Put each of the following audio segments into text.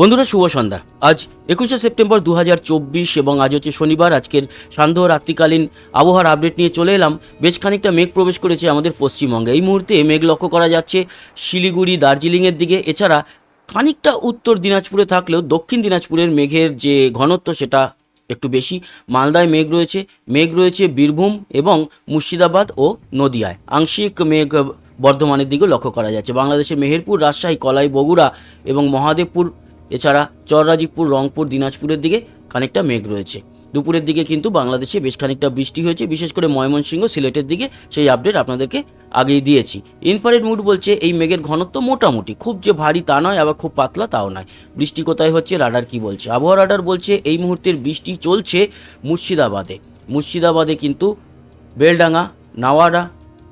বন্ধুরা, শুভ সন্ধ্যা। আজ একুশে সেপ্টেম্বর দু হাজার চব্বিশ এবং আজ হচ্ছে শনিবার। আজকের সান্ধ্য রাত্রিকালীন আবহাওয়ার আপডেট নিয়ে চলে এলাম। বেশ খানিকটা মেঘ প্রবেশ করেছে আমাদের পশ্চিমবঙ্গে। এই মুহূর্তে মেঘ লক্ষ্য করা যাচ্ছে শিলিগুড়ি, দার্জিলিংয়ের দিকে। এছাড়া খানিকটা উত্তর দিনাজপুরে থাকলেও দক্ষিণ দিনাজপুরের মেঘের যে ঘনত্ব, সেটা একটু বেশি। মালদায় মেঘ রয়েছে। মেঘ রয়েছে বীরভূম এবং মুর্শিদাবাদ ও নদিয়ায়। আংশিক মেঘ বর্ধমানের দিকেও লক্ষ্য করা যাচ্ছে। বাংলাদেশের মেহেরপুর, রাজশাহী, কলাই, বগুড়া এবং মহাদেবপুর এছাড়া চররাজীবপুর রংপুর, দিনাজপুরের দিকে খানিকটা মেঘ রয়েছে। দুপুরের দিকে কিন্তু বাংলাদেশে বেশ খানিকটা বৃষ্টি হয়েছে, বিশেষ করে ময়মনসিংহ, সিলেটের দিকে সেই আপডেট আপনাদেরকে আগেই দিয়েছি। ইনফারেড মুড বলছে এই মেঘের ঘনত্ব মোটামুটি, খুব যে ভারী তা নয়, আবার খুব পাতলা তাও নয়। বৃষ্টি কোথায় হচ্ছে রাডার কি বলছে? আবহাওয়া রাডার বলছে এই মুহূর্তের বৃষ্টি চলছে মুর্শিদাবাদে। মুর্শিদাবাদে কিন্তু বেলডাঙ্গা, নাওয়াডা,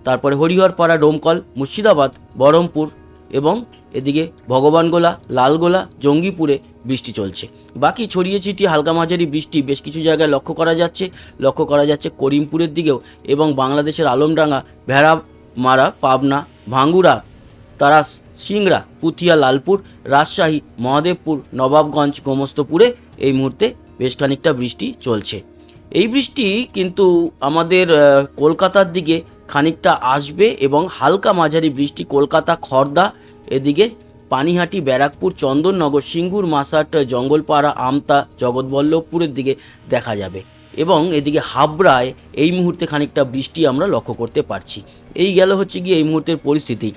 তারপরে হরিহরপাড়া, ডোমকল, মুর্শিদাবাদ, বহরমপুর এবং এদিকে ভগবানগোলা, লালগোলা, জঙ্গিপুরে বৃষ্টি চলছে। বাকি ছড়িয়ে ছিটিয়ে হালকা মাঝারি বৃষ্টি বেশ কিছু জায়গায় লক্ষ্য করা যাচ্ছে। লক্ষ্য করা যাচ্ছে করিমপুরের দিকেও এবং বাংলাদেশের আলমডাঙ্গা ভেড়া মারা পাবনা, ভাঙ্গুরা তারা সিংড়া, পুথিয়া, লালপুর, রাজশাহী, মহাদেবপুর, নবাবগঞ্জ, গোমস্তপুরে এই মুহূর্তে বেশ খানিকটা বৃষ্টি চলছে। এই বৃষ্টি কিন্তু আমাদের কলকাতার দিকে খানিকটা আসবে এবং হালকা মাঝারি বৃষ্টি কলকাতা, খর্দা এদিকে পানিহাটি, ব্যারাকপুর, চন্দননগর, সিঙ্গুর মাসাট জঙ্গলপাড়া, আমতা, জগৎবল্লভপুরের দিকে দেখা যাবে। এবং এদিকে হাবড়ায় এই মুহূর্তে খানিকটা বৃষ্টি আমরা লক্ষ্য করতে পারছি। এই গেল হচ্ছে গিয়ে এই মুহূর্তের পরিস্থিতি।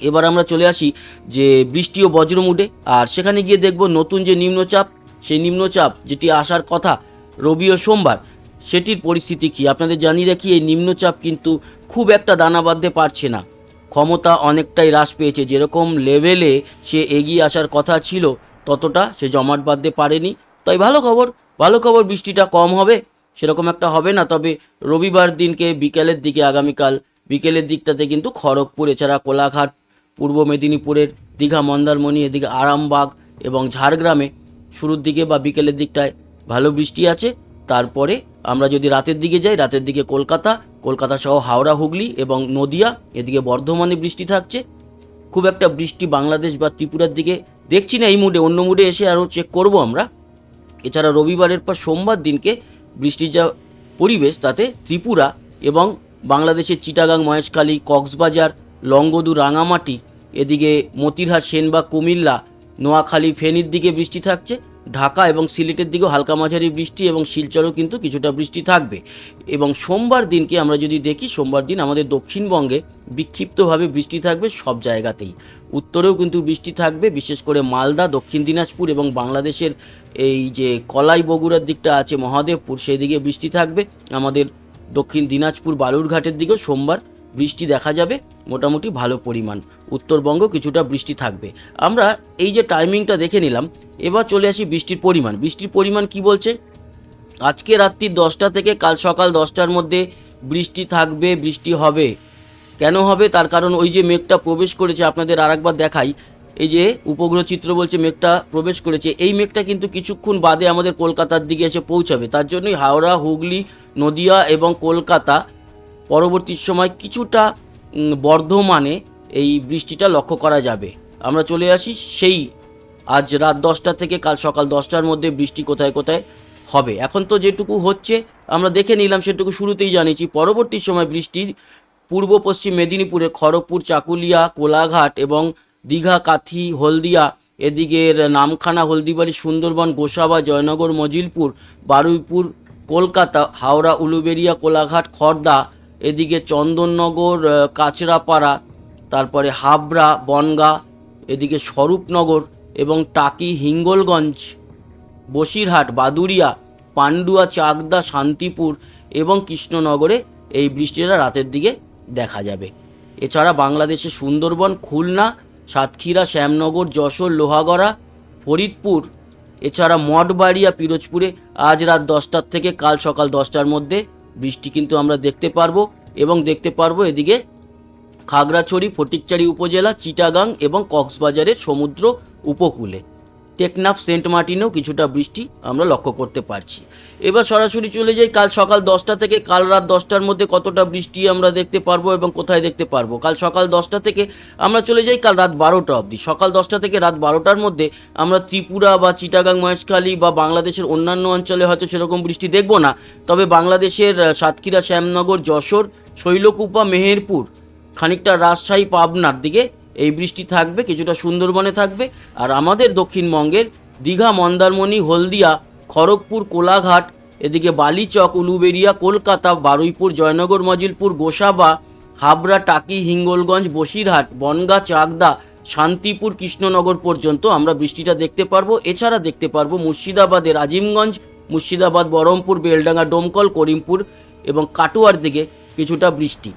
এবার আমরা চলে আসি যে বৃষ্টি ও বজ্রমুডে, আর সেখানে গিয়ে দেখব নতুন যে নিম্নচাপ, সেই নিম্নচাপ যেটি আসার কথা রবি ও সোমবার, সেটির পরিস্থিতি কী? আপনাদের জানিয়ে রাখি, এই নিম্নচাপ কিন্তু খুব একটা দানা বাঁধতে পারছে না। ক্ষমতা অনেকটাই হ্রাস পেয়েছে। যেরকম লেভেলে সে এগিয়ে আসার কথা ছিল, ততটা সে জমাট বাঁধতে পারেনি। তাই ভালো খবর ভালো খবর বৃষ্টিটা কম হবে, সেরকম একটা হবে না। তবে রবিবার দিনকে বিকেলের দিকে, আগামীকাল বিকেলের দিকটাতে কিন্তু খড়গপুর, এছাড়া কোলাঘাট, পূর্ব মেদিনীপুরের দীঘা, মন্দারমণি, এদিকে আরামবাগ এবং ঝাড়গ্রামে শুরুর দিকে বা বিকেলের দিকটায় ভালো বৃষ্টি আছে। তারপরে আমরা যদি রাতের দিকে যাই, রাতের দিকে কলকাতা কলকাতা সহ হাওড়া, হুগলি এবং নদিয়া, এদিকে বর্ধমানে বৃষ্টি থাকছে। খুব একটা বৃষ্টি বাংলাদেশ বা ত্রিপুরার দিকে দেখছি না, এই মুডে, অন্য মুডে এসে আরও চেক করব আমরা। এছাড়া রবিবারের পর সোমবার দিনকে বৃষ্টির যা পরিবেশ, তাতে ত্রিপুরা এবং বাংলাদেশের চিটাগাং, মহেশখালী, কক্সবাজার, লংগদু, রাঙামাটি, এদিকে মতিরহাট, সেনবাগ, কুমিল্লা, নোয়াখালী, ফেনীর দিকে বৃষ্টি থাকছে। ঢাকা এবং সিলেটের দিকেও হালকা মাঝারি বৃষ্টি এবং শিলচরেও কিন্তু কিছুটা বৃষ্টি থাকবে। এবং সোমবার দিনকে আমরা যদি দেখি, সোমবার দিন আমাদের দক্ষিণবঙ্গে বিক্ষিপ্তভাবে বৃষ্টি থাকবে সব জায়গাতেই। উত্তরেও কিন্তু বৃষ্টি থাকবে, বিশেষ করে মালদা, দক্ষিণ দিনাজপুর এবং বাংলাদেশের এই যে কলাই বগুড়ার দিকটা আছে মহাদেবপুর সেই দিকে বৃষ্টি থাকবে। আমাদের দক্ষিণ দিনাজপুর, বালুরঘাটের দিকেও সোমবার বৃষ্টি দেখা যাবে, মোটামুটি ভালো পরিমাণ। উত্তরবঙ্গ কিছুটা বৃষ্টি থাকবে। আমরা এই যে টাইমিংটা দেখে নিলাম, এবার চলে আসি বৃষ্টির পরিমাণ। বৃষ্টির পরিমাণ কি বলছে? আজকে রাত্রি দশটা থেকে কাল সকাল দশটার মধ্যে বৃষ্টি থাকবে, বৃষ্টি হবে। কেন হবে? তার কারণ ওই যে মেঘটা প্রবেশ করেছে, আপনাদের আরেকবার দেখাই। এই যে উপগ্রহ চিত্র বলছে মেঘটা প্রবেশ করেছে। এই মেঘটা কিন্তু কিছুক্ষণ বাদে আমাদের কলকাতার দিকে এসে পৌঁছাবে। তার জন্যই হাওড়া, হুগলি, নদিয়া এবং কলকাতা পরবর্তী সময় কিছুটা বর্ধমানে এই বৃষ্টিটা লক্ষ্য করা যাবে। আমরা চলে আসি সেই আজ রাত দশটা থেকে কাল সকাল দশটার মধ্যে বৃষ্টি কোথায় কোথায় হবে। এখন তো যেটুকু হচ্ছে, আমরা দেখে নিলাম সেটুকু শুরুতেই জানিয়েছি। পরবর্তী সময় বৃষ্টির পূর্ব পশ্চিম মেদিনীপুরে খড়গপুর, চাকুলিয়া, কোলাঘাট এবং দীঘা, কাথি, হলদিয়া, এদিকের নামখানা, হলদিবাড়ি, সুন্দরবন, গোসাবা, জয়নগর, মজিলপুর, বারুইপুর, কলকাতা, হাওড়া উলুবেড়িয়া কোলাঘাট খড়দা এদিকে চন্দননগর কাচরাপাড়া, তারপরে হাবড়া, বনগা, এদিকে স্বরূপনগর এবং টাকি হিঙ্গলগঞ্জ, বসিরহাট বাদুরিয়া পান্ডুয়া, চাকদা, শান্তিপুর এবং কৃষ্ণনগরে এই বৃষ্টিটা রাতের দিকে দেখা যাবে। এছাড়া বাংলাদেশের সুন্দরবন, খুলনা, সাতক্ষীরা, শ্যামনগর, যশোর, লোহাগড়া, ফরিদপুর, এছাড়া মঠবাড়িয়া, পিরোজপুরে আজ রাত দশটার থেকে কাল সকাল দশটার মধ্যে বৃষ্টি কিন্তু আমরা দেখতে পারব এবং দেখতে পারব এদিকে খাগড়াছড়ি, ফটিকচারি উপজেলা, চিটাগাং এবং কক্সবাজারের সমুদ্র উপকূলে। টেকনাফ, সেন্ট মার্টিনেও কিছুটা বৃষ্টি আমরা লক্ষ্য করতে পারছি। এবার সরাসরি চলে যাই, কাল সকাল দশটা থেকে, কাল রাত দশটার মধ্যে কতটা বৃষ্টি আমরা দেখতে পারব এবং কোথায় দেখতে পারব? কাল সকাল দশটা থেকে আমরা চলে যাই, কাল রাত বারোটা অবধি। সকাল দশটা থেকে রাত বারোটার মধ্যে আমরা ত্রিপুরা বা চিটাগাং, মহেশখালী বা বাংলাদেশের অন্যান্য অঞ্চলে হয়তো সেরকম বৃষ্টি দেখব না। তবে বাংলাদেশের সাতক্ষীরা, শ্যামনগর, যশোর, শৈলকুপা, মেহেরপুর, খানিকটা রাজশাহী, পাবনার দিকে এই বৃষ্টি থাকবে, কিছুটা সুন্দরবনে থাকবে। আর আমাদের দক্ষিণবঙ্গের দীঘা, মন্দারমণি, হলদিয়া, খড়গপুর, কোলাঘাট, এদিকে বালিচক উলুবেড়িয়া কলকাতা, বারুইপুর, জয়নগর, মজিলপুর, গোসাবা, হাবড়া, টাকি, হিঙ্গলগঞ্জ, বসিরহাট, বনগা, চাকদা, শান্তিপুর, কৃষ্ণনগর পর্যন্ত আমরা বৃষ্টিটা দেখতে পারব। এছাড়া দেখতে পারব মুর্শিদাবাদের আজিমগঞ্জ, মুর্শিদাবাদ, বহরমপুর, বেলডাঙ্গা, ডোমকল, করিমপুর এবং কাটোয়ার দিকে কিছুটা বৃষ্টি।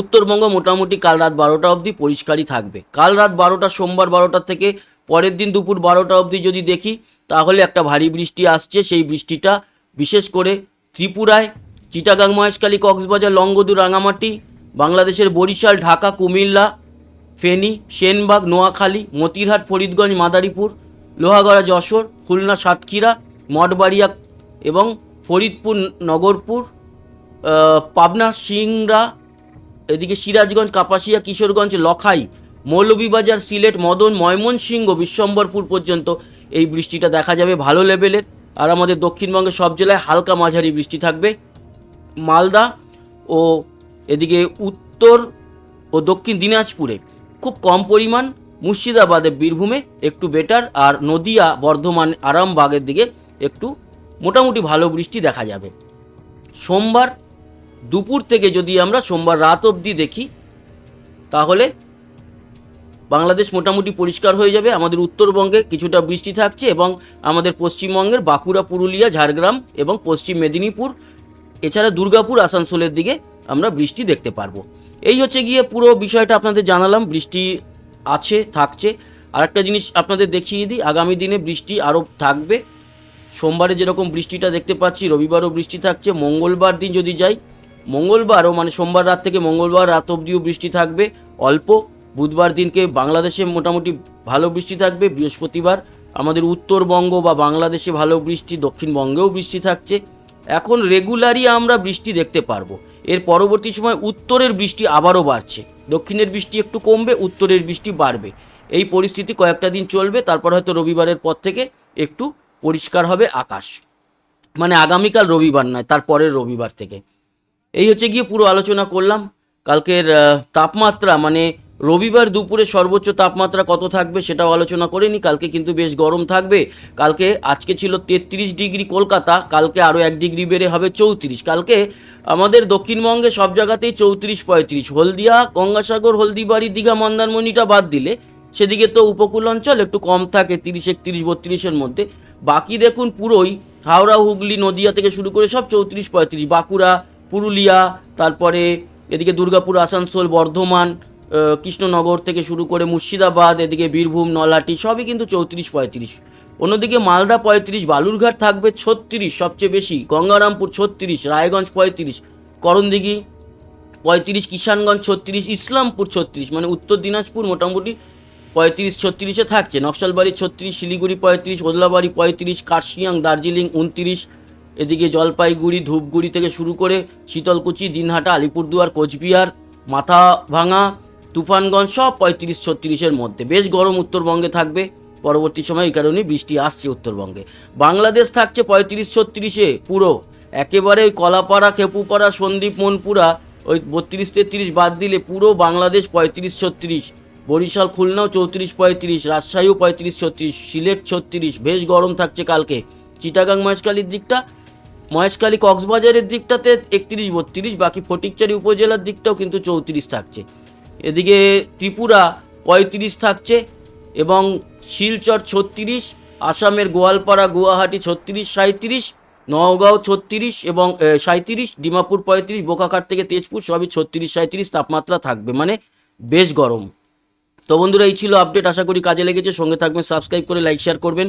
উত্তরবঙ্গ মোটামুটি কাল রাত বারোটা অবধি পরিষ্কারই থাকবে। কাল রাত বারোটা, সোমবার বারোটা থেকে পরের দিন দুপুর বারোটা অবধি যদি দেখি, তাহলে একটা ভারী বৃষ্টি আসছে। সেই বৃষ্টিটা বিশেষ করে ত্রিপুরায়, চিটাগাং, মহেশখালী, কক্সবাজার লংগদু রাঙামাটি, বাংলাদেশের বরিশাল, ঢাকা, কুমিল্লা, ফেনী, সেনবাগ, নোয়াখালী, মতিরহাট, ফরিদগঞ্জ, মাদারীপুর, লোহাগড়া, যশোর, খুলনা, সাতক্ষীরা, মঠবাড়িয়া এবং ফরিদপুর, নগরপুর পাবনা, সিংড়া এদিকে সিরাজগঞ্জ, কাপাসিয়া, কিশোরগঞ্জ, লখাই, মৌলভীবাজার, সিলেট, মদন, ময়মনসিংহ, বিশ্বম্বরপুর পর্যন্ত এই বৃষ্টিটা দেখা যাবে ভালো লেভেলের। আর আমাদের দক্ষিণবঙ্গের সব জেলায় হালকা মাঝারি বৃষ্টি থাকবে। মালদা ও এদিকে উত্তর ও দক্ষিণ দিনাজপুরে খুব কম পরিমাণ, মুর্শিদাবাদে, বীরভূমে একটু বেটার আর নদিয়া, বর্ধমান, আরামবাগের দিকে একটু মোটামুটি ভালো বৃষ্টি দেখা যাবে। সোমবার দুপুর থেকে যদি আমরা সোমবার রাত অবধি দেখি, তাহলে বাংলাদেশ মোটামুটি পরিষ্কার হয়ে যাবে। আমাদের উত্তরবঙ্গে কিছুটা বৃষ্টি থাকছে এবং আমাদের পশ্চিমবঙ্গের বাঁকুড়া, পুরুলিয়া, ঝাড়গ্রাম এবং পশ্চিম মেদিনীপুর, এছাড়া দুর্গাপুর, আসানসোলের দিকে আমরা বৃষ্টি দেখতে পারব। এই হচ্ছে গিয়ে পুরো বিষয়টা আপনাদের জানালাম। বৃষ্টি আছে, থাকছে। আরেকটা জিনিস আপনাদের দেখিয়ে দিই, আগামী দিনে বৃষ্টি আরও থাকবে। সোমবারে যেরকম বৃষ্টিটা দেখতে পাচ্ছি, রবিবারও বৃষ্টি থাকছে। মঙ্গলবার দিন যদি যাই মঙ্গলবারও মানে সোমবার রাত থেকে মঙ্গলবার রাত অবধিও বৃষ্টি থাকবে। অল্প বুধবার দিনকে বাংলাদেশে মোটামুটি ভালো বৃষ্টি থাকবে। বৃহস্পতিবার আমাদের উত্তরবঙ্গ বা বাংলাদেশে ভালো বৃষ্টি, দক্ষিণবঙ্গেও বৃষ্টি থাকছে। এখন রেগুলারই আমরা বৃষ্টি দেখতে পারব। এর পরবর্তী সময় উত্তরের বৃষ্টি আবারও বাড়ছে। দক্ষিণের বৃষ্টি একটু কমবে, উত্তরের বৃষ্টি বাড়বে। এই পরিস্থিতি কয়েকটা দিন চলবে, তারপর হয়তো রবিবারের পর থেকে একটু পরিষ্কার হবে আকাশ। মানে আগামীকাল রবিবার নয়, তারপরের রবিবার থেকে। এই হচ্ছে গিয়ে পুরো আলোচনা করলাম। কালকের তাপমাত্রা মানে রবিবার দুপুরে সর্বোচ্চ তাপমাত্রা কত থাকবে সেটাও আলোচনা করে নি। কালকে কিন্তু বেশ গরম থাকবে। কালকে আজকে ছিল তেত্রিশ ডিগ্রি কলকাতা, কালকে আরও এক ডিগ্রি বেড়ে হবে চৌত্রিশ। কালকে আমাদের দক্ষিণবঙ্গে সব জায়গাতেই চৌত্রিশ পঁয়ত্রিশ। হলদিয়া, গঙ্গাসাগর, হলদিবাড়ি, দীঘা, মন্দারমণিটা বাদ দিলে সেদিকে তো উপকূল অঞ্চল একটু কম থাকে, তিরিশ, একত্রিশ, বত্রিশের মধ্যে। বাকি দেখুন পুরোই হাওড়া, হুগলি, নদিয়া থেকে শুরু করে সব চৌত্রিশ, পঁয়ত্রিশ। বাঁকুড়া পুরুলিয়া, তারপরে এদিকে দুর্গাপুর, আসানসোল, বর্ধমান কৃষ্ণনগর থেকে শুরু করে মুর্শিদাবাদ, এদিকে বীরভূম নলাটি সবই কিন্তু চৌত্রিশ পঁয়ত্রিশ। অন্যদিকে মালদা পঁয়ত্রিশ, বালুরঘাট থাকবে ছত্রিশ সবচেয়ে বেশি, গঙ্গারামপুর ছত্রিশ, রায়গঞ্জ পঁয়ত্রিশ, করণদিঘি পঁয়ত্রিশ, কিষানগঞ্জ ছত্রিশ, ইসলামপুর ছত্রিশ মানে উত্তর দিনাজপুর মোটামুটি পঁয়ত্রিশ, ছত্রিশে থাকছে। নকশালবাড়ি ছত্রিশ, শিলিগুড়ি পঁয়ত্রিশ, ওদলাবাড়ি পঁয়ত্রিশ, কার্শিয়াং, দার্জিলিং, উনত্রিশ এদিকে জলপাইগুড়ি, ধূপগুড়ি থেকে শুরু করে শীতলকুচি, দিনহাটা, আলিপুরদুয়ার, কোচবিহার, মাথাভাঙা, তুফানগঞ্জ সব পঁয়ত্রিশ ছত্রিশের মধ্যে। বেশ গরম উত্তরবঙ্গে থাকবে। পরবর্তী সময় এই কারণেই বৃষ্টি আসছে উত্তরবঙ্গে। বাংলাদেশ থাকছে পঁয়ত্রিশ ছত্রিশে পুরো। একেবারে ওই কলাপাড়া, খেপুপাড়া সন্দ্বীপ মনপুরা, ওই বত্রিশ তেত্রিশ বাদ দিলে পুরো বাংলাদেশ পঁয়ত্রিশ ছত্রিশ। বরিশাল, খুলনাও চৌত্রিশ পঁয়ত্রিশ, রাজশাহীও পঁয়ত্রিশ ছত্রিশ, সিলেট ছত্রিশ। বেশ গরম থাকছে কালকে। চিটাগাং মহেশখালীর দিকটা মহেশখালী কক্সবাজারের দিকটাতে একত্রিশ, বত্রিশ, বাকি ফটিকচারি উপজেলার দিকটাও কিন্তু চৌত্রিশ থাকছে। এদিকে ত্রিপুরা পঁয়ত্রিশ থাকছে এবং শিলচর ছত্রিশ, আসামের গোয়ালপাড়া, গুয়াহাটি ছত্রিশ সাঁত্রিশ নওগাঁও ছত্রিশ এবং সাঁত্রিশ ডিমাপুর পঁয়ত্রিশ, বোকাখাট থেকে তেজপুর সবই ছত্রিশ সাঁত্রিশ তাপমাত্রা থাকবে মানে বেশ গরম। তো বন্ধুরা, এই ছিল আপডেট, আশা করি কাজে লেগেছে। সঙ্গে থাকবেন, সাবস্ক্রাইব করে, লাইক, শেয়ার করবেন।